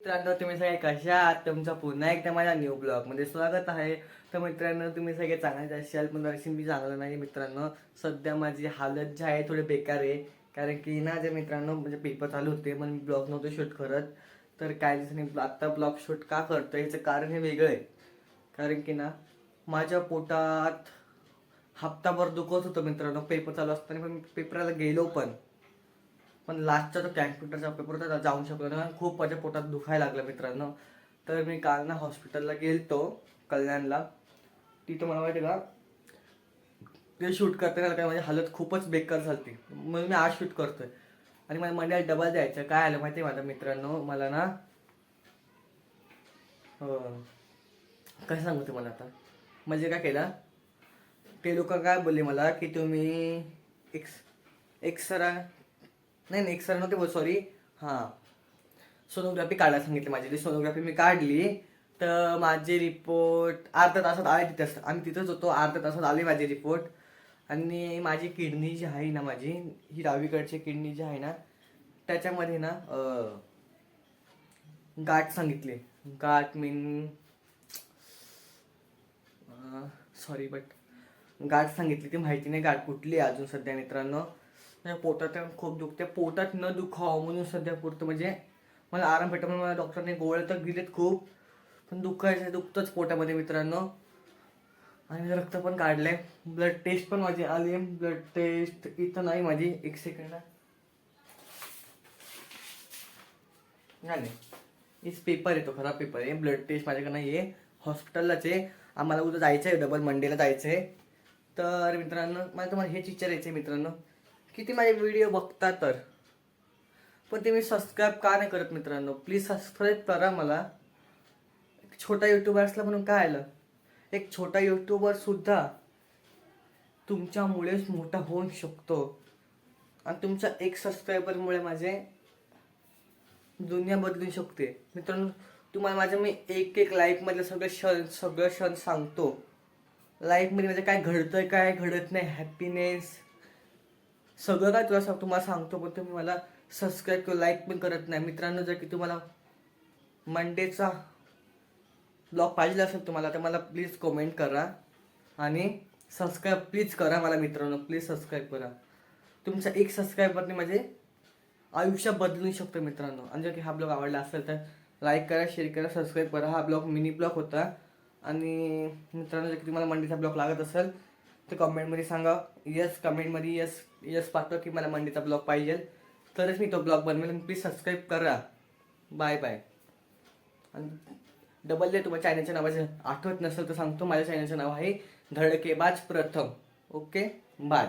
मित्रांनो तुम्ही सगळे कशा आहात? तुमचं पुन्हा एकदा माझ्या न्यू ब्लॉगमध्ये स्वागत आहे. तर मित्रांनो तुम्ही सगळे चांगले असाल पण दर्शन मी चांगलं नाही मित्रांनो. सध्या माझी हालत जी आहे थोडी बेकार आहे. कारण की ना जे मित्रांनो म्हणजे पेपर चालू होते पण मी ब्लॉग नव्हते शूट करत. तर काय दिवसांनी आत्ता ब्लॉग शूट का करतो याचं कारण हे वेगळं आहे. कारण की ना माझ्या पोटात हप्ताभर दुखत होतं मित्रांनो. पेपर चालू असताना पण मी पेपराला गेलो पण. पण लास्टचा जो कॅम्प्युटरचा पेपर होता जाऊ शकलो नाही. खूप माझ्या पोटात दुखायला लागलं मित्रांनो. तर मी काल ना हॉस्पिटलला गेलतो कल्याणला. तिथं मला माहिती का ते शूट करताना काय माझी हालत खूपच बेकार झाली म्हणून मी आज शूट करतोय. आणि मला मंडळात डबल द्यायचा. काय आलं माहिती आहे माझ्या मित्रांनो? मला ना अं, काय सांगू तुम्हाला आता? म्हणजे काय केलं? ते लोक काय बोलले मला की तुम्ही एक्स एक्सरा नाही नाही एक्सरा नव्हते बोल सॉरी हां. सोनोग्राफी काढायला सांगितली माझी ती सोनोग्राफी मी काढली. तर माझे रिपोर्ट अर्ध्या तासात आले तिथे. आम्ही तिथंच होतो. अर्ध्या तासात आले माझे रिपोर्ट आणि माझी किडनी जी आहे ना माझी ही डावीकडची किडनी जी आहे ना त्याच्यामध्ये ना गाठ सांगितली. गाठ मीन सॉरी बट गाठ सांगितली ती माहिती नाही. गाठ कुठली आहे अजून सध्या मित्रांनो? पोटात तर खूप दुखते. पोटात न दुखावं म्हणून सध्या पुरतं. म्हणजे मला आराम भेटतो म्हणून मला डॉक्टरने गोळ्या तर दिलेत खूप. पण दुखायचं दुखतंच पोटामध्ये मित्रांनो. आणि रक्त पण काढलंय. ब्लड टेस्ट पण माझी आली आहे. ब्लड टेस्ट इथं नाही माझी. एक सेकंड नाही इस पेपर येतो खरा खराब पेपर आहे. ब्लड टेस्ट माझ्याकडे नाही आहे. हॉस्पिटललाच आहे. आम्हाला उद्या जायचं आहे डबल मंडेला जायचं आहे तर मित्रांनो मला तुम्हाला हेच विचारायचं आहे मित्रांनो. किती माझे व्हिडिओ बघता तर? पण ते मी सबस्क्राईब का नाही करत मित्रांनो? प्लीज सबस्क्राईब करा मला. एक छोटा युट्यूबर असला म्हणून काय आलं? एक छोटा युट्यूबर सुद्धा तुमच्यामुळेच मोठा होऊ शकतो. आणि तुमच्या एक सबस्क्रायबरमुळे माझे दुनिया बदलू शकते. मित्रांनो तुम्हाला माझ्या मी एक एक लाईफमधले सगळे क्षण सगळं क्षण सांगतो. लाईफमध्ये माझं काय घडतं काय घडत नाही? हॅपीनेस सगळं काय तुला सांग तुम्हाला सांगतो पण तुम्ही मला सबस्क्राईब किंवा लाईक पण करत नाही. मित्रांनो जर की तुम्हाला मंडेचा ब्लॉग पाहिजे असेल तुम्हाला तर मला प्लीज कमेंट करा. आणि सबस्क्राईब प्लीज करा मला मित्रांनो प्लीज सबस्क्राईब करा. तुमचा एक सबस्क्राईबरने माझे आयुष्य बदलू शकतो मित्रांनो. आणि जर की हा ब्लॉग आवडला असेल तर लाईक करा शेअर करा सबस्क्राईब करा. हा ब्लॉग मिनी ब्लॉग होता. आणि मित्रांनो जर की तुम्हाला मंडेचा ब्लॉग लागत असेल तर कमेंटमध्ये सांगा. यस कमेंटमध्ये यस यस पाठवा की मला मंडेचा ब्लॉग पाहिजे. तरच मी तो ब्लॉग बनवेल प्लीज सबस्क्राईब करा. बाय बाय आणि डबल दे तुम्हाला चॅनलच्या नावाचं. आठवत नसेल तर सांगतो माझ्या चॅनलचं नाव आहे धडकेबाज प्रथम. Okay bye